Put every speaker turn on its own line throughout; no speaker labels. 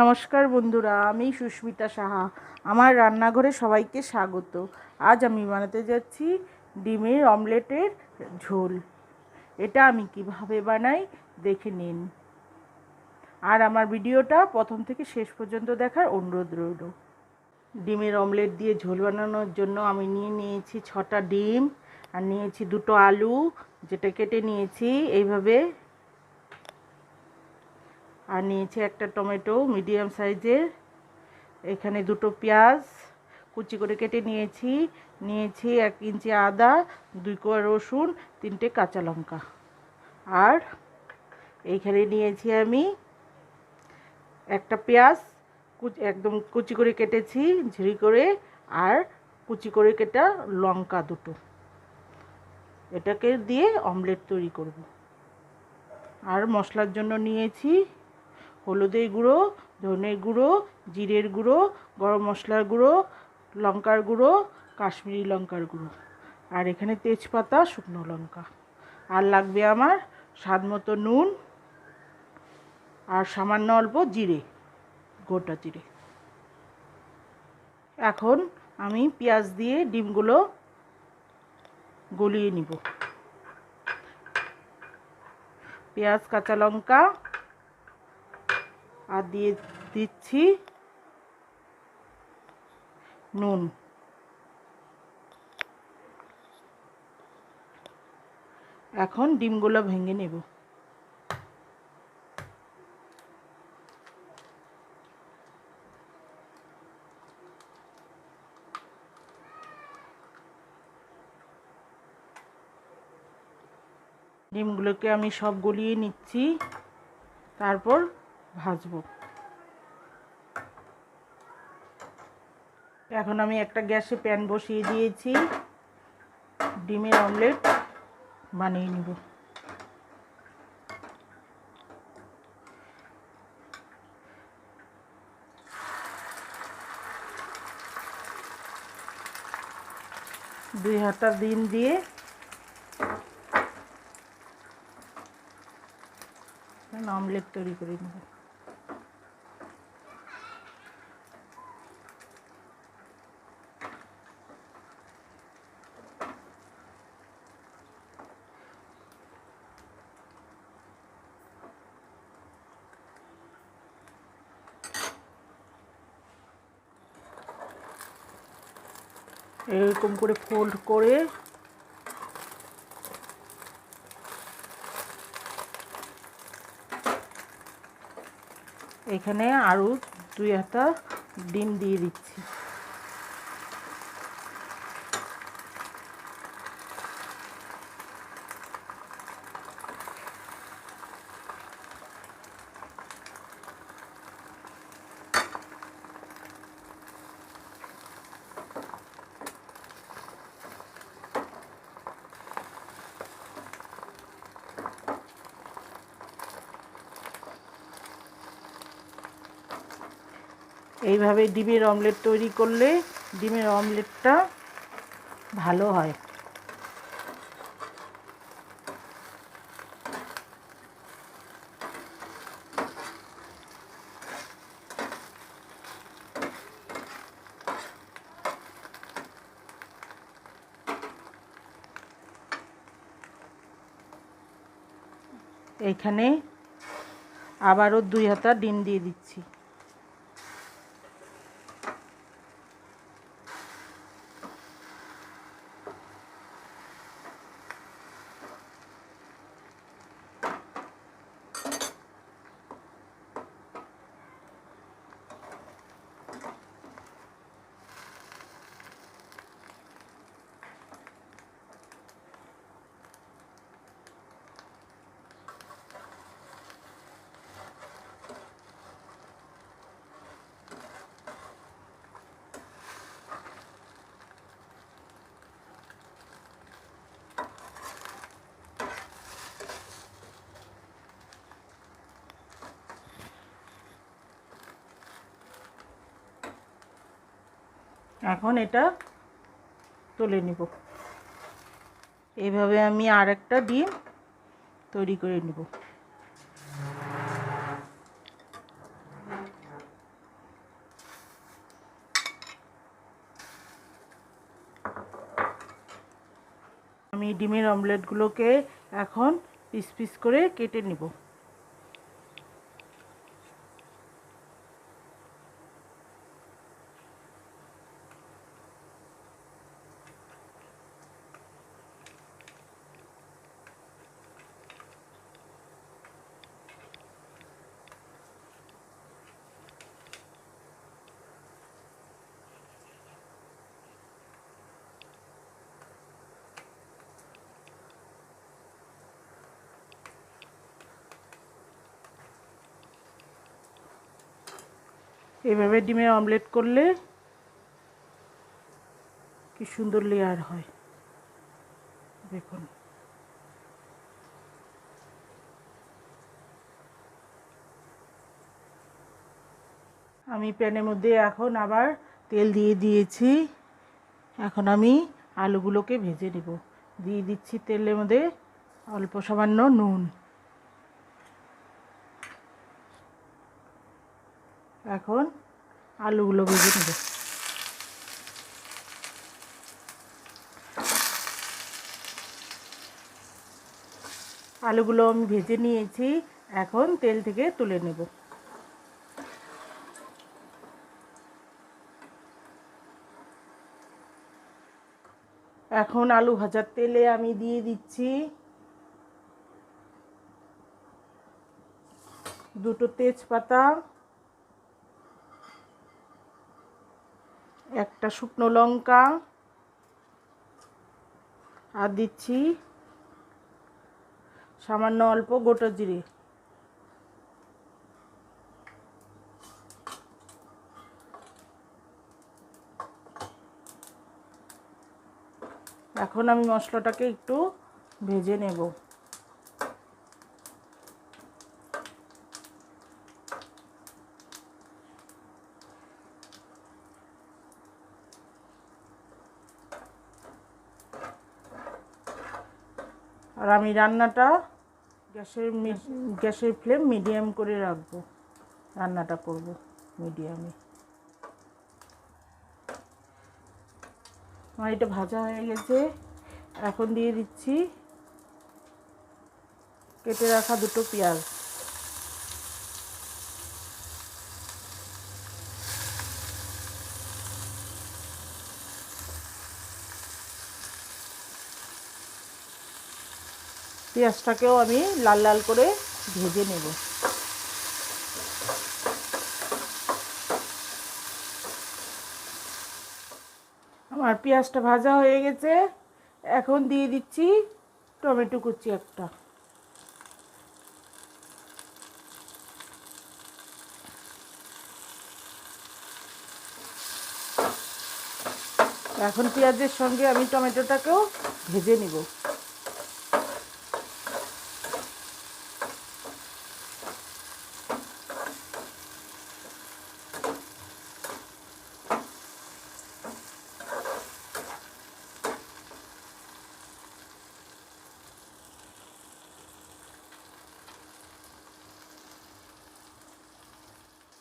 নমস্কার বন্ধুরা, আমি সুস্মিতা সাহা। আমার রান্নাঘরে সবাইকে স্বাগত। আজ আমি বানাতে যাচ্ছি ডিমের অমলেটের ঝোল। এটা আমি কীভাবে বানাই দেখে নিন। আর আমার ভিডিওটা প্রথম থেকে শেষ পর্যন্ত দেখার অনুরোধ রইল। ডিমের অমলেট দিয়ে ঝোল বানানোর জন্য আমি নিয়ে নিয়েছি ছটা ডিম আর নিয়েছি দুটো আলু, যেটা কেটে নিয়েছি। এইভাবে আর নিয়েছি একটা টমেটো মিডিয়াম সাইজের। এখানে দুটো পেঁয়াজ কুচি করে কেটে নিয়েছি। নিয়েছি এক ইঞ্চি আদা, দুই কোয়া রসুন, তিনটে কাঁচা লঙ্কা। আর এইখানে নিয়েছি আমি একটা পেঁয়াজ কুচি একদম কুচি করে কেটেছি, ঝিরি করে, আর কুচি করে কেটা লঙ্কা দুটো। এটাকে দিয়ে অমলেট তৈরি করব। আর মশলার জন্য নিয়েছি হলুদের গুঁড়ো, ধনের গুঁড়ো, জিরের গুঁড়ো, গরম মশলার গুঁড়ো, লঙ্কার গুঁড়ো, কাশ্মীরি লঙ্কার গুঁড়ো। আর এখানে তেজপাতা, শুকনো লঙ্কা। আর লাগবে আমার স্বাদ মতো নুন আর সামান্য অল্প জিরে, গোটা জিরে। এখন আমি পেঁয়াজ দিয়ে ডিমগুলো গলিয়ে নিব। পেঁয়াজ, কাঁচা লঙ্কা আর দিয়ে দিচ্ছি নুন। এখন ডিমগুলো ভেঙে নেব। ডিমগুলোকে আমি সব গলিয়ে নিচ্ছি। তারপর ভাজবো। এখন আমি একটা গ্যাসে প্যান বসিয়ে দিয়েছি। ডিমের অমলেট বানিয়ে নিব। দুই হাতা ডিম দিয়ে অমলেট তৈরি করে নেব। এরকম করে ফোল্ড করে এখানে আরও দুই হাতা ডিম দিয়ে দিচ্ছি। এইভাবে ডিমের অমলেট তৈরি করলে ডিমের অমলেটটা ভালো হয়। এইখানে আবারও দুই হাতা ডিম দিয়ে দিচ্ছি। এখন এটা তুলে নিব। এইভাবে আমি আর একটা ডিম তৈরি করে নিব। আমি ডিমের অমলেটগুলোকে এখন পিস পিস করে কেটে নিব। এভাবে ডিমের অমলেট করলে কি সুন্দর লেয়ার হয়। দেখুন। আমি প্যানের মধ্যে এখন আবার তেল দিয়ে দিয়েছি। এখন আমি আলুগুলোকে ভেজে নেব। দিয়ে দিচ্ছি তেলের মধ্যে অল্প সামান্য নুন। এখন আলুগুলো ভেজে নেব। আলুগুলো আমি ভেজে নিয়েছি, এখন তেল থেকে তুলে নেব। এখন আলু ভাজার তেলে আমি দিয়ে দিচ্ছি দুটো তেজপাতা একটা শুকনো লঙ্কা। আর দিচ্ছি সামান্য অল্প গোটা জিরে। এখন আমি মশলাটাকে একটু ভেজে নেব। আমি রান্নাটা গ্যাসের গ্যাসের ফ্লেম মিডিয়াম করে রাখব। রান্নাটা করব মিডিয়ামে। আমার এটা ভাজা হয়ে গেছে। এখন দিয়ে দিচ্ছি কেটে রাখা দুটো পেঁয়াজ। পেঁয়াজটাকেও আমি লাল লাল করে ভেজে নেব। আমার পেঁয়াজটা ভাজা হয়ে গেছে। এখন দিয়ে দিচ্ছি টমেটো কুচি একটা। এখন পেঁয়াজের সঙ্গে আমি টমেটোটাকেও ভেজে নিব।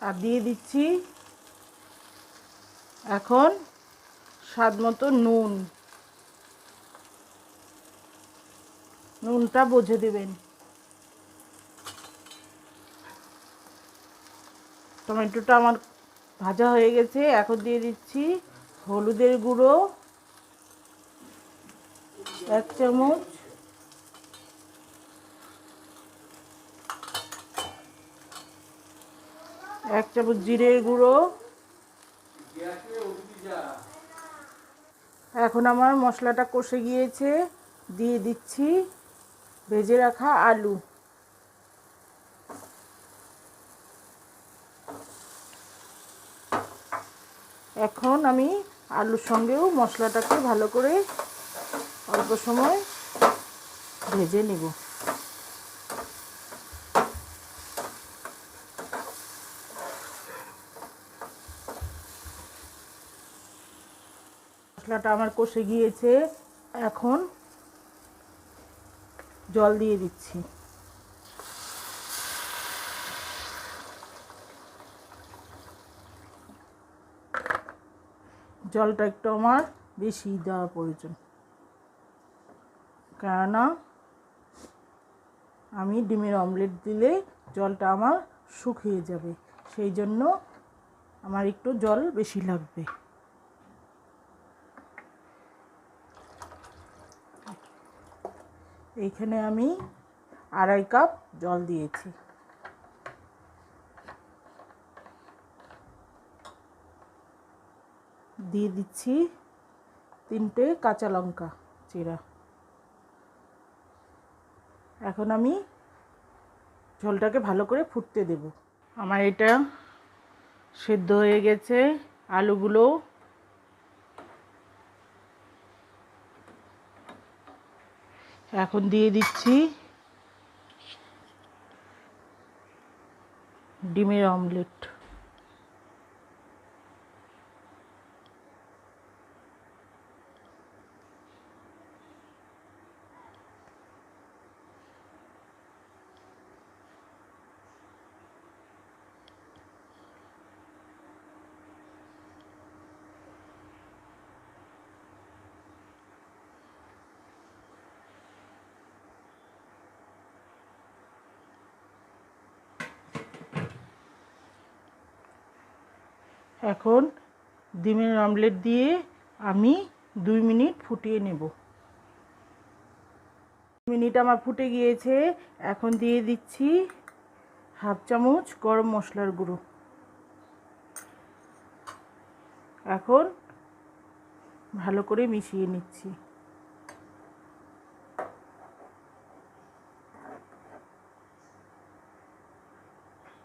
আর দিয়ে দিচ্ছি এখন স্বাদ মতো নুন। নুনটা বুঝে দেবেন। টমেটোটা আমার ভাজা হয়ে গেছে। এখন দিয়ে দিচ্ছি হলুদের গুঁড়ো, এক চামচ এক চামচ জিরের গুঁড়ো। এখন আমার মশলাটা কষে গিয়েছে, দিয়ে দিচ্ছি ভেজে রাখা আলু। এখন আমি আলুর সঙ্গেও মশলাটাকে ভালো করে অল্প সময় ভেজে নেব। মশলাটা আমার কষে গিয়েছে। এখন জল দিয়ে দিচ্ছি। জলটা একটু আমার বেশি দেওয়া প্রয়োজন। কেননা আমি ডিমের অমলেট দিলে জলটা আমার শুকিয়ে যাবে। সেই জন্য আমার একটু জল বেশি লাগবে। এইখানে আমি আড়াই কাপ জল দিয়েছি। দিয়ে দিচ্ছি তিনটে কাঁচা লঙ্কা চিরা। এখন আমি ঝোলটাকে ভালো করে ফুটতে দেব। আমার এটা সেদ্ধ হয়ে গেছে, আলুগুলো এখন দিয়ে দিচ্ছি ডিমের অমলেট। এখন ডিমের অমলেট দিয়ে আমি দুই মিনিট ফুটিয়ে নেব। মিনিট আমার ফুটে গিয়েছে। এখন দিয়ে দিচ্ছি হাফ চামচ গরম মশলার গুঁড়ো। এখন ভালো করে মিশিয়ে নিচ্ছি।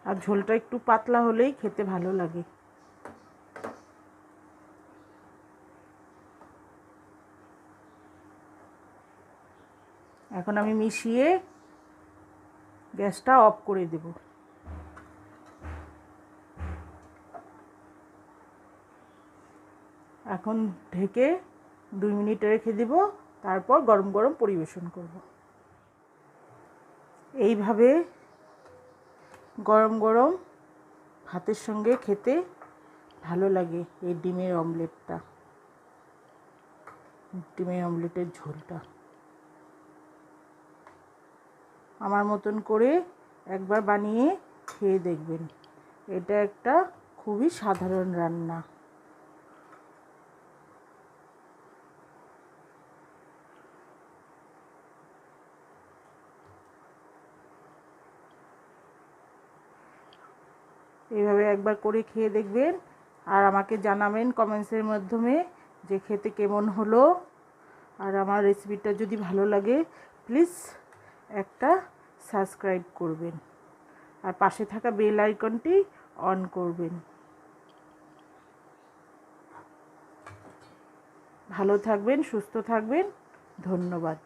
আর ঝোলটা একটু পাতলা হলেই খেতে ভালো লাগে। এখন আমি মিশিয়ে গ্যাসটা অফ করে দেব। এখন ঢেকে দুই মিনিট রেখে দেব, তারপর গরম গরম পরিবেশন করব। এইভাবে গরম গরম ভাতের সঙ্গে খেতে ভালো লাগে এই ডিমের অমলেটটা, ডিমের অমলেটের ঝোলটা। আমার মতন করে একবার বানিয়ে খেয়ে দেখবেন। এটা একটা খুবই সাধারণ রান্না। এইভাবে একবার করে খেয়ে দেখবেন আর আমাকে জানাবেন কমেন্টসের মাধ্যমে যে খেতে কেমন হলো। আর আমার রেসিপিটা যদি ভালো লাগে প্লিজ একটা সাবস্ক্রাইব করবেন। আর পাশে থাকা বেল আইকনটি অন করবেন। ভালো থাকবেন, সুস্থ থাকবেন। ধন্যবাদ।